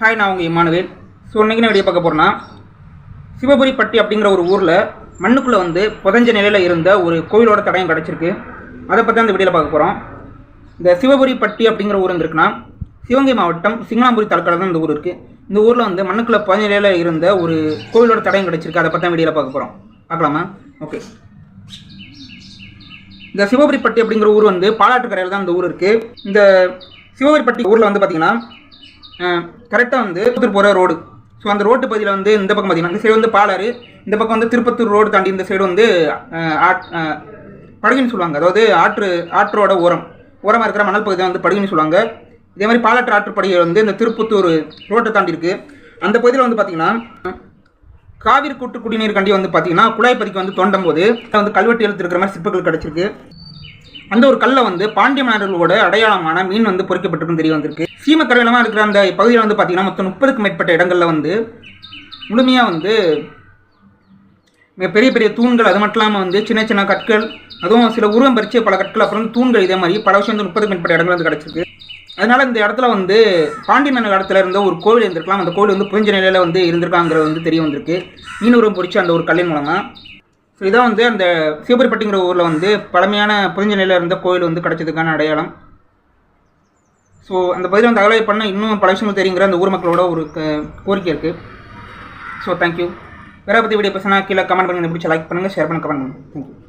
Hi நான் உங்கள் Emmanuel. So இன்றைக்கி நான் வீடியோ பார்க்க போகிறேன்னா சிவபுரிப்பட்டி அப்படிங்கிற ஒரு ஊரில் மண்ணுக்குள்ளே வந்து புதஞ்ச நிலையில் இருந்த ஒரு கோயிலோட தடயம் கிடச்சிருக்கு. அதை பற்றி அந்த வீடியோவில் பார்க்க போகிறோம் இந்த சிவபுரிப்பட்டி அப்படிங்கிற ஊர் வந்துருக்குன்னா சிவகங்கை மாவட்டம் சிங்களாம்புரி தலக்கால தான் இந்த ஊர் இருக்குது இந்த ஊரில் வந்து மண்ணுக்குள்ளே புதஞ்ச நிலையில் இருந்த ஒரு கோயிலோட தடயம் கிடச்சிருக்கு. அதை பற்றி தான் வீடியோவில் பார்க்க போகிறோம் பார்க்கலாமா? ஓகே இந்த சிவபுரிப்பட்டி அப்படிங்கிற ஊர் வந்து பாலாற்றுக்கரையில் தான் இந்த ஊர் இருக்குது இந்த சிவபுரிப்பட்டி ஊரில் வந்து பார்த்தீங்கன்னா கரெக்டாக வந்து திருப்பத்தூர் போகிற ரோடு ஸோ அந்த ரோட்டு பகுதியில் வந்து இந்த பக்கம் பார்த்தீங்கன்னா இந்த சைடு வந்து பாலாறு இந்த பக்கம் வந்து திருப்பத்தூர் ரோடு தாண்டி இந்த சைடு வந்து அஹ், சொல்லுவாங்க. அதாவது ஆற்று ஆற்றோட ஓரம். ஓரமாக இருக்கிற மணல் பகுதியை வந்து படுகின்னு சொல்லுவாங்க. இதே மாதிரி பாலாற்று ஆற்றுப்படுகை வந்து இந்த திருப்பத்தூர் ரோட்டை தாண்டி இருக்குது அந்த பகுதியில் வந்து பார்த்தீங்கன்னா காவிரி கூட்டு குடிநீர் கண்டி வந்து பார்த்தீங்கன்னா குழாய் பதிக்கு வந்து தோண்டும் போது வந்து கல்வெட்டு எழுத்துருக்கிற மாதிரி சிற்பங்கள் கிடச்சிருக்கு. அந்த ஒரு கல்லை வந்து பாண்டிய மன்னர்களோட அடையாளமான மீன் வந்து பொறிக்கப்பட்டிருக்கும் தெரிய வந்திருக்கு. சீமக்கரையிலமாக இருக்கிற அந்த பகுதியில் வந்து பார்த்தீங்கன்னா மொத்தம் முப்பதுக்கும் மேற்பட்ட இடங்களில் வந்து முழுமையாக வந்து மிக பெரிய பெரிய தூண்கள் அது மட்டும் இல்லாமல் வந்து சின்ன சின்ன கற்கள் அதுவும் சில உருவம் பறிச்ச பல கற்கள் அப்புறம் தூண்கள் இதே மாதிரி பல விஷயம் வந்து முப்பதுக்கு மேற்பட்ட இடங்கள் வந்து கிடச்சிருக்கு. அதனால இந்த இடத்துல வந்து பாண்டிய மன்னர் இடத்துல இருந்த ஒரு கோவில் இருந்திருக்கலாம். அந்த கோவில் வந்து புரிஞ்ச நிலையில் வந்து இருந்திருக்காங்கிறது வந்து தெரிய வந்திருக்கு. மீன் உருவம் பொறிச்ச அந்த ஒரு கல்லின் மூலமாக ஸோ இதான் வந்து அந்த சீபர்பட்டிங்கிற ஊரில் வந்து பழமையான புரிஞ்ச நிலையில் இருந்த கோயில் வந்து கிடைச்சதுக்கான அடையாளம். ஸோ அந்த பகுதியில் வந்து அகலாய் பண்ண இன்னும் பல விஷயங்கள் தெரியுங்கிற அந்த ஊர் மக்களோட ஒரு கோரிக்கை இருக்குது ஸோ தேங்க்யூ வேற பற்றி வீடியோ பேசினா கீழே கமெண்ட் பண்ணி பிடிச்சி லைக் பண்ணுங்கள் ஷேர் பண்ணுங்க கமெண்ட் பண்ணுங்கள் தேங்க்யூ